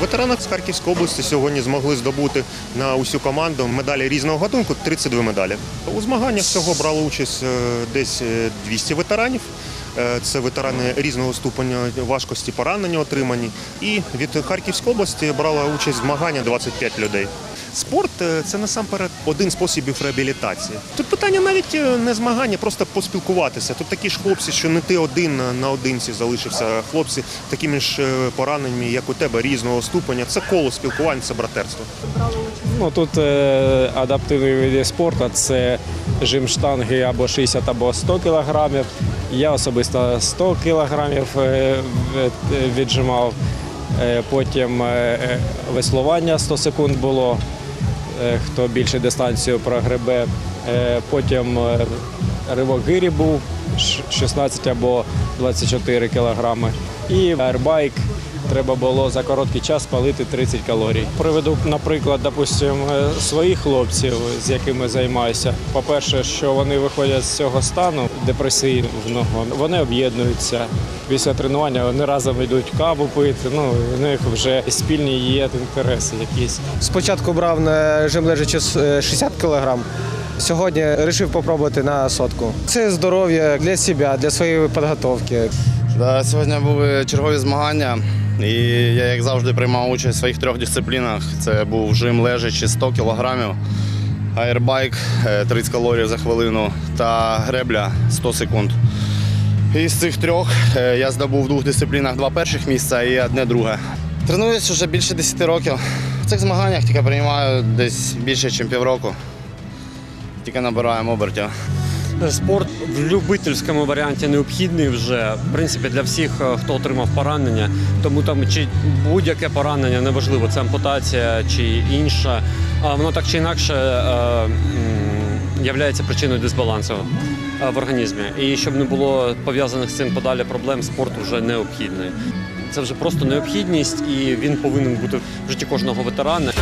ветерани з Харківської області сьогодні змогли здобути на усю команду медалі різного гатунку 32 медалі. У змаганнях всього брало участь е, десь е, 200 ветеранів. Е, Це ветерани різного ступеня важкості поранення отримані. І від Харківської області брала участь в змаганнях 25 людей. Спорт е, це насамперед один з способів реабілітації. Тут питання навіть е, не змагання, просто поспілкуватися. Тут такі ж хлопці, що не ти один на- наодинці залишився. Хлопці такими ж пораненнями, як у тебе, різного ступеня. Це коло спілкування, це братерство. Ну, тут е, адаптивні види спорту це жим штанги або 60, або 100 кілограмів. Я особисто 100 кілограмів е, віджимав. Е, Потім е, е, веслування 100 секунд було, хто більше дистанцію прогребе. Потім ривок гирі був 16 або 24 кілограми. І аербайк треба було за короткий час спалити 30 калорій. Приведу, наприклад, допустим, е, своїх хлопців, з якими займаюся. По-перше, що вони виходять з цього стану депресивного, вони об'єднуються. Після тренування вони разом йдуть каву пити. Ну, у них вже спільні є інтереси якісь. Спочатку брав на жим лежачи е, 60 кг. Сьогодні вирішив спробувати на сотку. Це здоров'я для себе, для своєї підготовки. Сьогодні були чергові змагання, і я, як завжди, приймав участь в своїх трьох дисциплінах. Це був жим лежачи 100 кілограмів, аербайк е, 30 калорій за хвилину та гребля 100 секунд. І з цих трьох е, я здобув в двох дисциплінах два перших місця і одне друге. Тренуюсь вже більше 10 років. В цих змаганнях тільки приймаю десь більше, ніж півроку. Тільки набираємо обертів. Спорт в любительському варіанті необхідний вже в принципі для всіх, е, хто отримав поранення. Тому там чи будь-яке поранення, неважливо, це ампутація чи інша, воно так чи інакше е, являється причиною дисбалансу е, в організмі. І щоб не було пов'язаних з цим подалі проблем, спорт вже необхідний. Це вже просто необхідність, і він повинен бути в житті кожного ветерана.